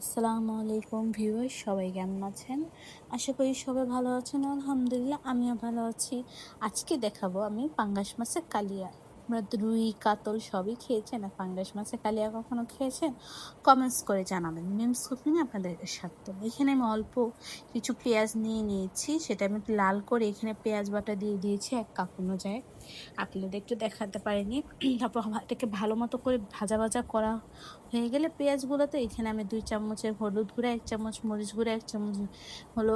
আসসালামু আলাইকুম ভিউয়ার সবাই কেমন আছেন? আশা করি সবাই ভালো আছেন। আলহামদুলিল্লাহ, আমিও ভালো আছি। আজকে দেখাবো আমি পাঙ্গাস মাছের কালিয়া। তো রুই, কাতল সবই খেয়েছেন আর পাঙ্গাস মাছের কালিয়া কখনো খেয়েছেন? কমেন্টস করে জানাবেন। মিমস কুকিং আপনাদের স্বার্থ এখানে আমি অল্প কিছু পেঁয়াজ নিয়ে নিয়েছি। সেটা আমি লাল করে এখানে পেঁয়াজ বাটা দিয়ে দিয়েছি, এক কাপ অনুযায়ী। আপনাদের একটু দেখাতে পারিনি। তারপর এটাকে ভালো মতো করে ভাজা ভাজা করা হয়ে গেলে পেঁয়াজগুলোতে এখানে আমি দুই চামচের হলুদ গুঁড়া, এক চামচ মরিচ গুঁড়া, এক চামচ হলো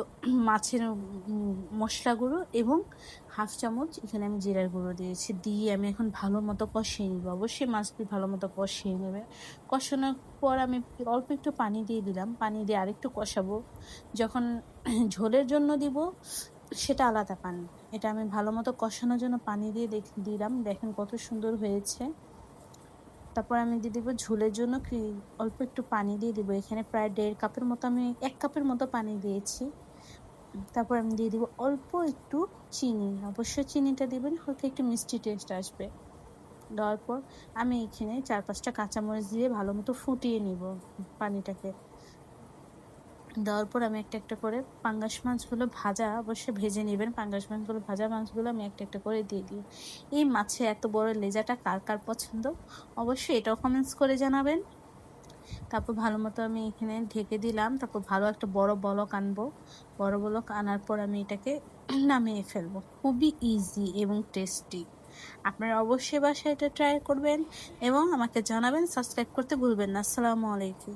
মাছের মশলা গুঁড়ো এবং হাফ চামচ এখানে আমি জিরার গুঁড়ো দিয়েছি। দিয়ে আমি এখন ভালো মতো কষিয়ে নিব। অবশ্যই মাছটি ভালো মতো কষিয়ে নেবে। কষানোর পর আমি অল্প একটু পানি দিয়ে দিলাম। পানি দিয়ে আরেকটু কষাবো। যখন ঝোলের জন্য দিব, সেটা আলাদা পানি। এটা আমি ভালো মতো কষানোর জন্য পানি দিয়ে দেখ, দিলাম। দেখেন কত সুন্দর হয়েছে। তারপর আমি দিয়ে দেবো ঝোলের জন্য কি অল্প একটু পানি দিয়ে দেবো। এখানে প্রায় দেড় কাপের মতো আমি, এক কাপের মতো পানি দিয়েছি। তারপর আমি দিয়ে দিব অল্প একটু চিনি। অবশ্যই চিনিটা দেবেন হয়তো একটু মিষ্টি টেস্ট আসবে। দেওয়ার পর আমি এখানে চার পাঁচটা কাঁচামরিচ দিয়ে ভালো মতো ফুটিয়ে নিব পানিটাকে। দেওয়ার পর আমি একটা একটা করে পাঙ্গাস মাছগুলো ভাজা অবশ্যই ভেজে নেবেন। পাঙ্গাস মাছগুলো, ভাজা মাছগুলো আমি একটা একটা করে দিয়ে দিই। এই মাছে এত বড় লেজাটা কার কার পছন্দ? অবশ্যই এটাও কমেন্টস করে জানাবেন। তারপর ভালো মতো আমি এখানে ঢেকে দিলাম। তারপর ভালো একটা বড় বলক আনব। বড় বলক আনার পর আমি এটাকে নামিয়ে ফেলব। খুবই ইজি এবং টেস্টি আপনারা অবশ্যই বাসায় এটা ট্রাই করবেন এবং আমাকে জানাবেন সাবস্ক্রাইব করতে ভুলবেন না। আসসালামু আলাইকুম।